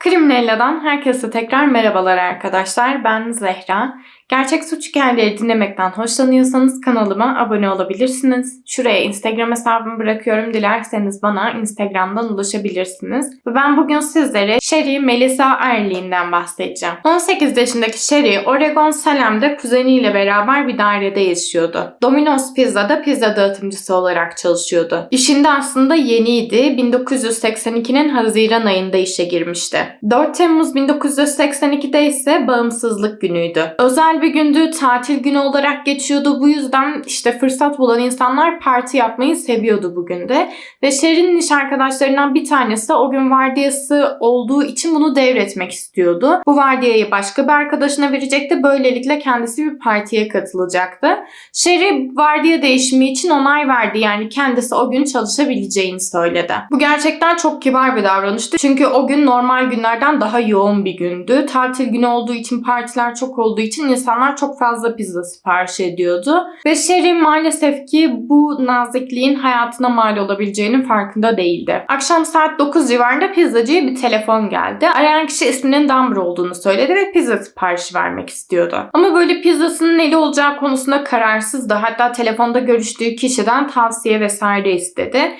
Kriminella'dan herkese tekrar merhabalar arkadaşlar. Ben Zehra. Gerçek suç hikayeleri dinlemekten hoşlanıyorsanız kanalıma abone olabilirsiniz. Şuraya Instagram hesabımı bırakıyorum. Dilerseniz bana Instagram'dan ulaşabilirsiniz. Ve ben bugün sizlere Sherry Melissa Erliğinden bahsedeceğim. 18 yaşındaki Sherry, Oregon Salem'de kuzeniyle beraber bir dairede yaşıyordu. Domino's Pizza'da pizza dağıtımcısı olarak çalışıyordu. İşinde aslında yeniydi. 1982'nin Haziran ayında işe girmişti. 4 Temmuz 1982'de ise bağımsızlık günüydü. Özel bir gündü, tatil günü olarak geçiyordu. Bu yüzden işte fırsat bulan insanlar parti yapmayı seviyordu bugün de. Ve Sherry'nin iş arkadaşlarından bir tanesi o gün vardiyası olduğu için bunu devretmek istiyordu. Bu vardiyayı başka bir arkadaşına verecekti. Böylelikle kendisi bir partiye katılacaktı. Sherry vardiya değişimi için onay verdi. Yani kendisi o gün çalışabileceğini söyledi. Bu gerçekten çok kibar bir davranıştı. Çünkü o gün normal günlerden daha yoğun bir gündü. Tatil günü olduğu için, partiler çok olduğu için insanlar çok fazla pizza sipariş ediyordu. Ve Sherry maalesef ki bu nazikliğin hayatına mal olabileceğinin farkında değildi. Akşam saat 9 civarında pizzacıya bir telefon geldi. Arayan kişi isminin Dumber olduğunu söyledi ve pizza siparişi vermek istiyordu. Ama böyle pizzasının neli olacağı konusunda kararsızdı. Hatta telefonda görüştüğü kişiden tavsiye vesaire istedi.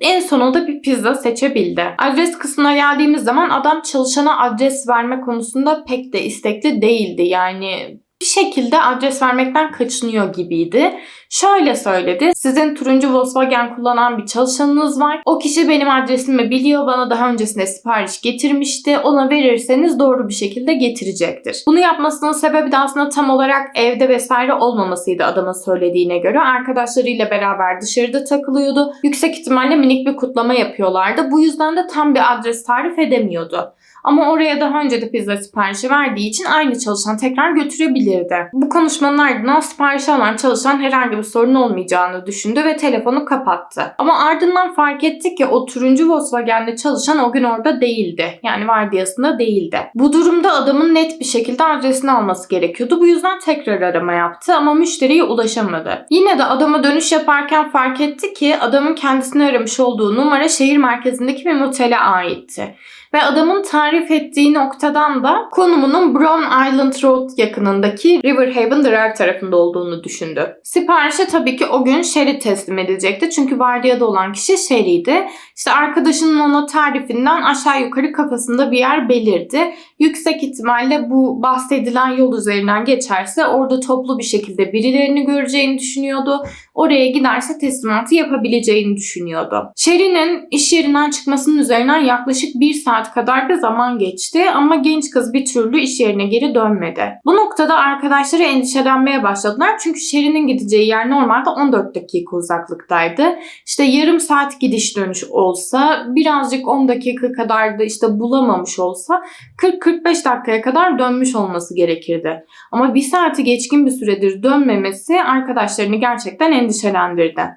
En sonunda bir pizza seçebildi. Adres kısmına geldiğimiz zaman adam çalışana adres verme konusunda pek de istekli değildi. Yani bir şekilde adres vermekten kaçınıyor gibiydi. Şöyle söyledi. Sizin turuncu Volkswagen kullanan bir çalışanınız var. O kişi benim adresimi biliyor. Bana daha öncesinde sipariş getirmişti. Ona verirseniz doğru bir şekilde getirecektir. Bunu yapmasının sebebi de aslında tam olarak evde vesaire olmamasıydı adamın söylediğine göre. Arkadaşlarıyla beraber dışarıda takılıyordu. Yüksek ihtimalle minik bir kutlama yapıyorlardı. Bu yüzden de tam bir adres tarif edemiyordu. Ama oraya daha önce de pizza siparişi verdiği için aynı çalışan tekrar götürebilirdi. Bu konuşmanın ardından siparişi alan çalışan herhangi bir sorun olmayacağını düşündü ve telefonu kapattı. Ama ardından fark etti ki o turuncu Volkswagen'de çalışan o gün orada değildi. Yani vardiyasında değildi. Bu durumda adamın net bir şekilde adresini alması gerekiyordu. Bu yüzden tekrar arama yaptı ama müşteriye ulaşamadı. Yine de adama dönüş yaparken fark etti ki adamın kendisini aramış olduğu numara şehir merkezindeki bir motele aitti. Ve adamın tarif ettiği noktadan da konumunun Brown Island Road yakınındaki Riverhaven Drive tarafında olduğunu düşündü. Siparişi tabii ki o gün Sherry teslim edecekti. Çünkü vardiyada olan kişi Sherry'di. İşte arkadaşının ona tarifinden aşağı yukarı kafasında bir yer belirdi. Yüksek ihtimalle bu bahsedilen yol üzerinden geçerse orada toplu bir şekilde birilerini göreceğini düşünüyordu. Oraya giderse teslimatı yapabileceğini düşünüyordu. Sherry'nin iş yerinden çıkmasının üzerinden yaklaşık bir saat kadar bir zaman geçti ama genç kız bir türlü iş yerine geri dönmedi. Bu noktada arkadaşları endişelenmeye başladılar çünkü Sherry'nin gideceği yer normalde 14 dakika uzaklıktaydı. İşte yarım saat gidiş dönüş olsa birazcık 10 dakika kadar da işte bulamamış olsa 40-45 dakikaya kadar dönmüş olması gerekirdi. Ama bir saati geçkin bir süredir dönmemesi arkadaşlarını gerçekten endişelendirdi.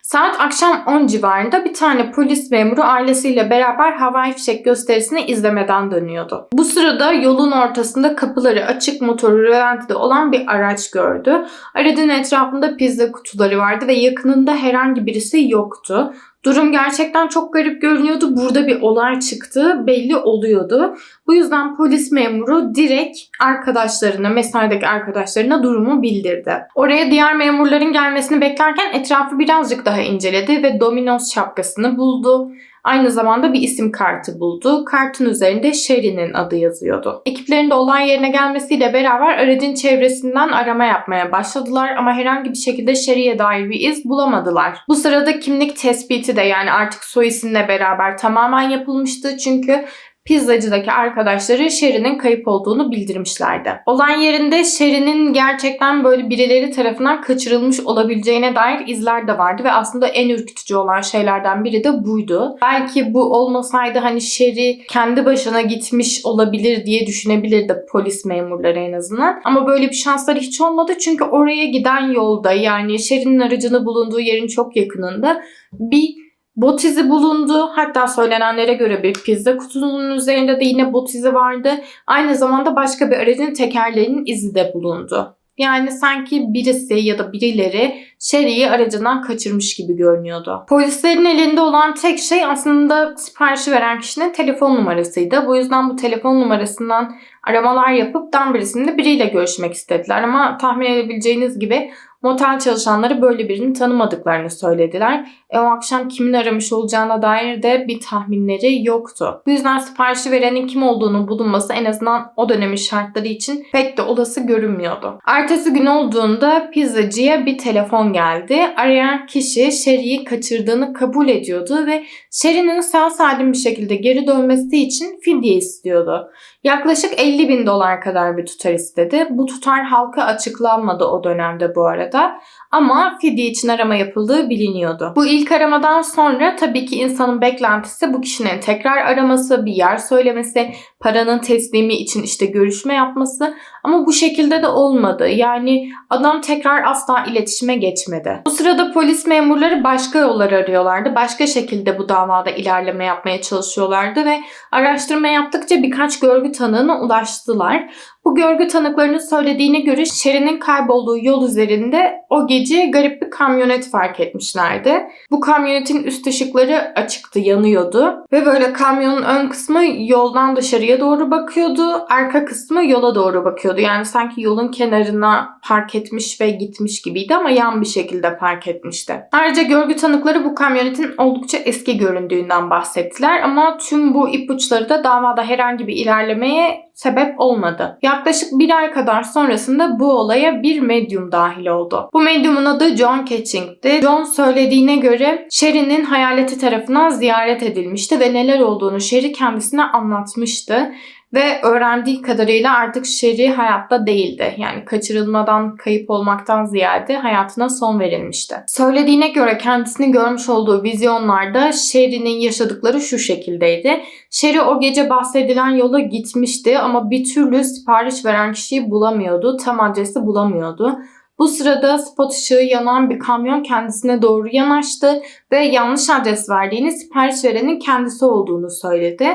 Saat akşam 10 civarında bir tane polis memuru ailesiyle beraber havai fişek gösterisini izlemeden dönüyordu. Bu sırada yolun ortasında kapıları açık motoru rölantide olan bir araç gördü. Aracın etrafında pizza kutuları vardı ve yakınında herhangi birisi yoktu. Durum gerçekten çok garip görünüyordu. Burada bir olay çıktı belli oluyordu. Bu yüzden polis memuru direkt arkadaşlarına, mesaideki arkadaşlarına durumu bildirdi. Oraya diğer memurların gelmesini beklerken etrafı birazcık daha inceledi ve Domino's şapkasını buldu. Aynı zamanda bir isim kartı buldu. Kartın üzerinde Sherry'nin adı yazıyordu. Ekiplerin de olay yerine gelmesiyle beraber aracın çevresinden arama yapmaya başladılar ama herhangi bir şekilde Sherry'e dair bir iz bulamadılar. Bu sırada kimlik tespiti de yani artık soy isimle beraber tamamen yapılmıştı. Çünkü pizzacıdaki arkadaşları Sherry'nin kayıp olduğunu bildirmişlerdi. Olay yerinde Sherry'nin gerçekten böyle birileri tarafından kaçırılmış olabileceğine dair izler de vardı ve aslında en ürkütücü olan şeylerden biri de buydu. Belki bu olmasaydı hani Sherry kendi başına gitmiş olabilir diye düşünebilirdi polis memurları en azından. Ama böyle bir şansları hiç olmadı çünkü oraya giden yolda yani Sherry'nin aracını bulunduğu yerin çok yakınında bir Bot izi bulundu. Hatta söylenenlere göre bir pizza kutusunun üzerinde de yine bot izi vardı. Aynı zamanda başka bir aracın tekerlerinin izi de bulundu. Yani sanki birisi ya da birileri Sherry'i aracından kaçırmış gibi görünüyordu. Polislerin elinde olan tek şey aslında siparişi veren kişinin telefon numarasıydı. Bu yüzden bu telefon numarasından aramalar yapıp Danbury'sinde biriyle görüşmek istediler. Ama tahmin edebileceğiniz gibi motel çalışanları böyle birini tanımadıklarını söylediler. E, o akşam kimin aramış olacağına dair de bir tahminleri yoktu. Bu yüzden siparişi verenin kim olduğunu bulunması en azından o dönemin şartları için pek de olası görünmüyordu. Ertesi gün olduğunda pizzacıya bir telefon geldi. Arayan kişi Sherry'i kaçırdığını kabul ediyordu ve Sherry'nin sağ salim bir şekilde geri dönmesi için fidye istiyordu. Yaklaşık 50 bin dolar kadar bir tutar istedi. Bu tutar halka açıklanmadı o dönemde bu arada. Ama fidye için arama yapıldığı biliniyordu. Bu ilk aramadan sonra tabii ki insanın beklentisi bu kişinin tekrar araması, bir yer söylemesi, paranın teslimi için işte görüşme yapması. Ama bu şekilde de olmadı. Yani adam tekrar asla iletişime geçmedi. Bu sırada polis memurları başka yollar arıyorlardı. Başka şekilde bu davada ilerleme yapmaya çalışıyorlardı ve araştırma yaptıkça birkaç görgü tanığına ulaştılar. Bu görgü tanıklarının söylediğine göre Sherry'nin kaybolduğu yol üzerinde o gece garip bir kamyonet fark etmişlerdi. Bu kamyonetin üst ışıkları açıktı, yanıyordu. Ve böyle kamyonun ön kısmı yoldan dışarıya doğru bakıyordu. Arka kısmı yola doğru bakıyordu. Yani sanki yolun kenarına park etmiş ve gitmiş gibiydi ama yan bir şekilde park etmişti. Ayrıca görgü tanıkları bu kamyonetin oldukça eski göründüğünden bahsettiler ama tüm bu ipuçları da davada herhangi bir ilerlemeye sebep olmadı. Yaklaşık bir ay kadar sonrasında bu olaya bir medyum dahil oldu. Bu medyumun adı John Catching'ti. John söylediğine göre Sherry'nin hayaleti tarafından ziyaret edilmişti ve neler olduğunu Sherry kendisine anlatmıştı. Ve öğrendiği kadarıyla artık Sherry hayatta değildi. Yani kaçırılmadan, kayıp olmaktan ziyade hayatına son verilmişti. Söylediğine göre kendisini görmüş olduğu vizyonlarda Sherry'nin yaşadıkları şu şekildeydi. Sherry o gece bahsedilen yola gitmişti ama bir türlü sipariş veren kişiyi bulamıyordu. Tam adresi bulamıyordu. Bu sırada spot ışığı yanan bir kamyon kendisine doğru yanaştı ve yanlış adres verdiğini sipariş verenin kendisi olduğunu söyledi.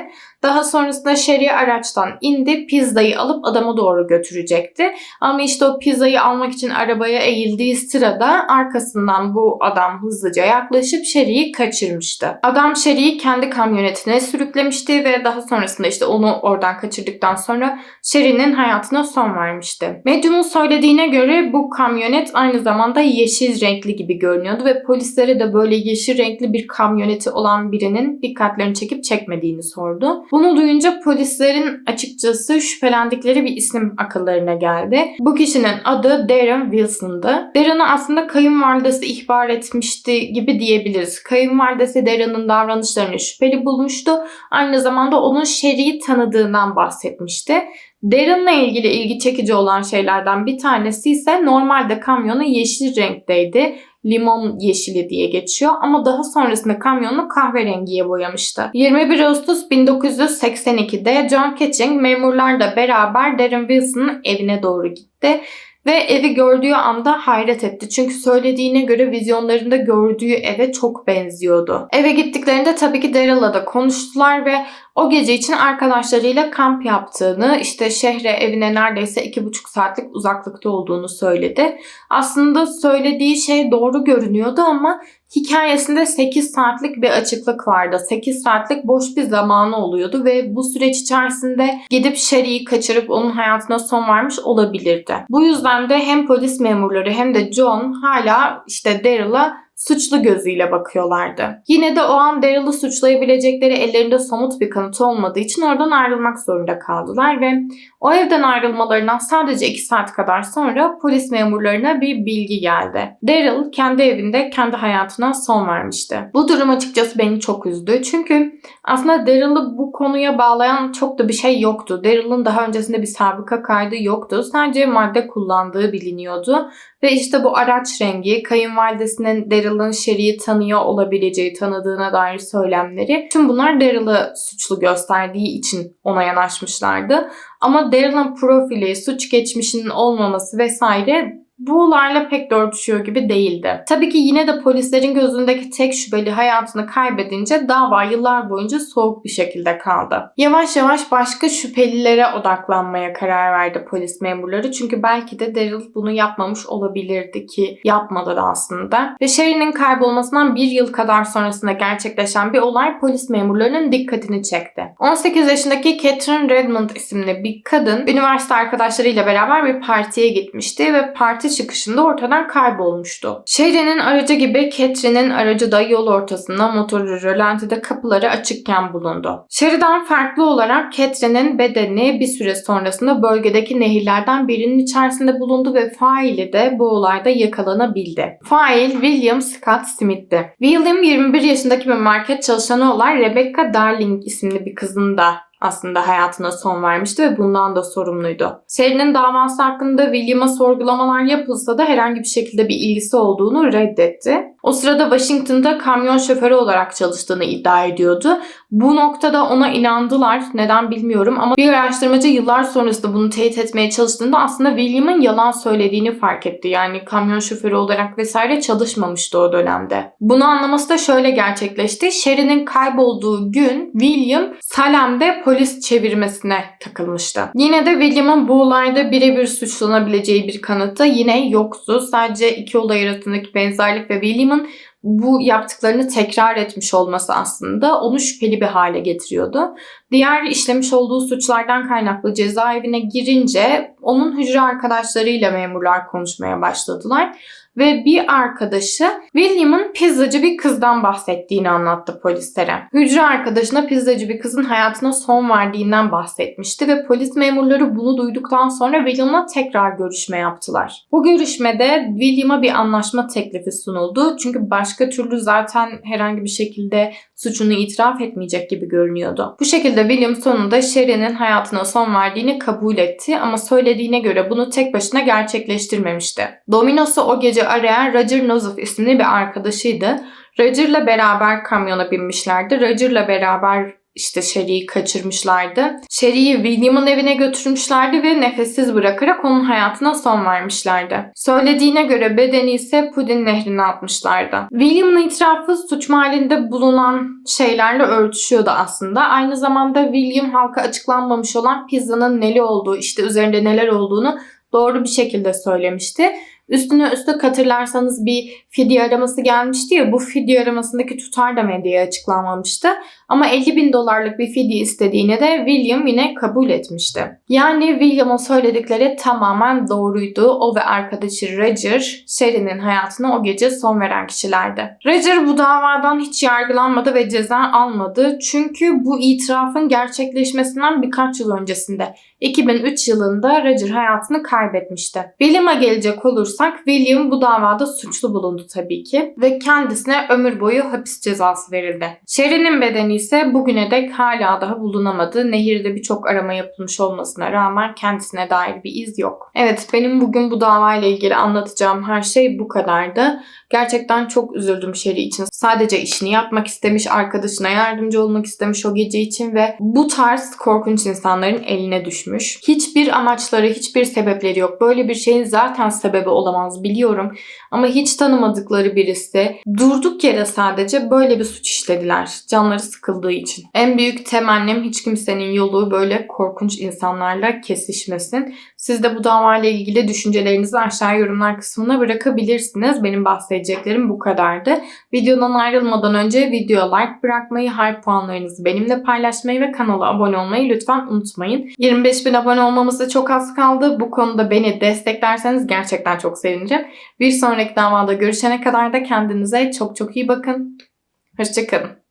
Daha sonrasında Sherry araçtan indi, pizzayı alıp adama doğru götürecekti. Ama işte o pizzayı almak için arabaya eğildiği sırada arkasından bu adam hızlıca yaklaşıp Sherry'i kaçırmıştı. Adam Sherry'i kendi kamyonetine sürüklemişti ve daha sonrasında işte onu oradan kaçırdıktan sonra Sherry'nin hayatına son vermişti. Medyum'un söylediğine göre bu kamyonet aynı zamanda yeşil renkli gibi görünüyordu ve polislere de böyle yeşil renkli bir kamyoneti olan birinin dikkatlerini çekip çekmediğini sordu. Bunu duyunca polislerin açıkçası şüphelendikleri bir isim akıllarına geldi. Bu kişinin adı Darren Wilson'dı. Darren'ı aslında kayınvalidesi ihbar etmişti gibi diyebiliriz. Kayınvalidesi Darren'ın davranışlarını şüpheli bulmuştu. Aynı zamanda onun Sherry'i tanıdığından bahsetmişti. Darren'la ilgili ilgi çekici olan şeylerden bir tanesi ise normalde kamyonu yeşil renkteydi limon yeşili diye geçiyor ama daha sonrasında kamyonu kahverengiye boyamıştı. 21 Ağustos 1982'de John Ketching memurlarla beraber Darren Wilson'ın evine doğru gitti ve evi gördüğü anda hayret etti. Çünkü söylediğine göre vizyonlarında gördüğü eve çok benziyordu. Eve gittiklerinde tabii ki Daryl'la da konuştular ve o gece için arkadaşlarıyla kamp yaptığını, işte şehre evine neredeyse iki buçuk saatlik uzaklıkta olduğunu söyledi. Aslında söylediği şey doğru görünüyordu ama hikayesinde 8 saatlik bir açıklık vardı. 8 saatlik boş bir zamanı oluyordu ve bu süreç içerisinde gidip Sherry'i kaçırıp onun hayatına son vermiş olabilirdi. Bu yüzden de hem polis memurları hem de John hala işte Daryl'a suçlu gözüyle bakıyorlardı. Yine de o an Daryl'ı suçlayabilecekleri ellerinde somut bir kanıt olmadığı için oradan ayrılmak zorunda kaldılar ve o evden ayrılmalarından sadece 2 saat kadar sonra polis memurlarına bir bilgi geldi. Daryl kendi evinde kendi hayatına son vermişti. Bu durum açıkçası beni çok üzdü. Çünkü aslında Daryl'ı bu konuya bağlayan çok da bir şey yoktu. Daryl'ın daha öncesinde bir sabıka kaydı yoktu. Sadece madde kullandığı biliniyordu. Ve işte bu araç rengi, kayınvalidesinin Daryl'ın Sherry'i tanıyor olabileceği, tanıdığına dair söylemleri. Tüm bunlar Daryl'ı suçlu gösterdiği için ona yanaşmışlardı. Ama Daryl'ın profili, suç geçmişinin olmaması vesaire bu olayla pek örtüşüyor gibi değildi. Tabii ki yine de polislerin gözündeki tek şüpheli hayatını kaybedince dava yıllar boyunca soğuk bir şekilde kaldı. Yavaş yavaş başka şüphelilere odaklanmaya karar verdi polis memurları. Çünkü belki de Daryl bunu yapmamış olabilirdi ki yapmadı da aslında. Ve Sherry'nin kaybolmasından bir yıl kadar sonrasında gerçekleşen bir olay polis memurlarının dikkatini çekti. 18 yaşındaki Catherine Redmond isimli bir kadın üniversite arkadaşlarıyla beraber bir partiye gitmişti ve parti çıkışında ortadan kaybolmuştu. Sherry'nin aracı gibi Catherine'in aracı da yol ortasında motoru rölantide kapıları açıkken bulundu. Sherry'den farklı olarak Catherine'in bedeni bir süre sonrasında bölgedeki nehirlerden birinin içerisinde bulundu ve faili de bu olayda yakalanabildi. Fail William Scott Smith'ti. William 21 yaşındaki bir market çalışanı olan Rebecca Darling isimli bir kızın da aslında hayatına son vermişti ve bundan da sorumluydu. Sherry'nin davası hakkında William'a sorgulamalar yapılsa da herhangi bir şekilde bir ilgisi olduğunu reddetti. O sırada Washington'da kamyon şoförü olarak çalıştığını iddia ediyordu. Bu noktada ona inandılar. Neden bilmiyorum ama bir araştırmacı yıllar sonrasında bunu teyit etmeye çalıştığında aslında William'ın yalan söylediğini fark etti. Yani kamyon şoförü olarak vesaire çalışmamıştı o dönemde. Bunu anlaması da şöyle gerçekleşti. Sherry'nin kaybolduğu gün William Salem'de polis çevirmesine takılmıştı. Yine de William'ın bu olayda birebir suçlanabileceği bir kanıtı yine yoktu. Sadece iki olay arasındaki benzerlik ve William'ın bu yaptıklarını tekrar etmiş olması aslında onu şüpheli bir hale getiriyordu. Diğer işlemiş olduğu suçlardan kaynaklı cezaevine girince onun hücre arkadaşlarıyla memurlar konuşmaya başladılar ve bir arkadaşı William'ın pizzacı bir kızdan bahsettiğini anlattı polislere. Hücre arkadaşına pizzacı bir kızın hayatına son verdiğinden bahsetmişti ve polis memurları bunu duyduktan sonra William'la tekrar görüşme yaptılar. Bu görüşmede William'a bir anlaşma teklifi sunuldu. Çünkü başka türlü zaten herhangi bir şekilde suçunu itiraf etmeyecek gibi görünüyordu. Bu şekilde William sonunda Sherry'nin hayatına son verdiğini kabul etti ama söylediğine göre bunu tek başına gerçekleştirmemişti. Domino'su o gece arayan Roger Nozoff isimli bir arkadaşıydı. Roger'la beraber kamyona binmişlerdi. Roger'la beraber işte Sherry'i kaçırmışlardı. Sherry'i William'ın evine götürmüşlerdi ve nefessiz bırakarak onun hayatına son vermişlerdi. Söylediğine göre bedeni ise Pudin nehrine atmışlardı. William'ın itirafı suç mahallinde bulunan şeylerle örtüşüyordu aslında. Aynı zamanda William halka açıklanmamış olan pizzanın neli olduğu, işte üzerinde neler olduğunu doğru bir şekilde söylemişti. Üstüne üstlük hatırlarsanız bir fidye araması gelmişti ya bu fidye aramasındaki tutar da medyaya açıklanmamıştı. Ama 50 bin dolarlık bir fidye istediğine de William yine kabul etmişti. Yani William'ın söyledikleri tamamen doğruydu. O ve arkadaşı Roger, Sherry'nin hayatına o gece son veren kişilerdi. Roger bu davadan hiç yargılanmadı ve ceza almadı. Çünkü bu itirafın gerçekleşmesinden birkaç yıl öncesinde 2003 yılında Roger hayatını kaybetmişti. William'a gelecek olursak William bu davada suçlu bulundu tabii ki ve kendisine ömür boyu hapis cezası verildi. Sherry'nin bedeni ise bugüne dek hala daha bulunamadı. Nehirde birçok arama yapılmış olmasına rağmen kendisine dair bir iz yok. Evet benim bugün bu davayla ilgili anlatacağım her şey bu kadardı. Gerçekten çok üzüldüm Sherry için. Sadece işini yapmak istemiş, arkadaşına yardımcı olmak istemiş o gece için ve bu tarz korkunç insanların eline düşmüş. Hiçbir amaçları, hiçbir sebepleri yok. Böyle bir şeyin zaten sebebi olamaz biliyorum. Ama hiç tanımadıkları birisi durduk yere sadece böyle bir suç işlediler. Canları sıkıldığı için. En büyük temennim hiç kimsenin yolu böyle korkunç insanlarla kesişmesin. Siz de bu davayla ilgili düşüncelerinizi aşağı yorumlar kısmına bırakabilirsiniz. Benim bahsedeceklerim bu kadardı. Videodan ayrılmadan önce videoya like bırakmayı, hype puanlarınızı benimle paylaşmayı ve kanala abone olmayı lütfen unutmayın. 25 bin abone olmamıza çok az kaldı. Bu konuda beni desteklerseniz gerçekten çok sevinirim. Bir sonraki davada görüşene kadar da kendinize çok çok iyi bakın. Hoşçakalın.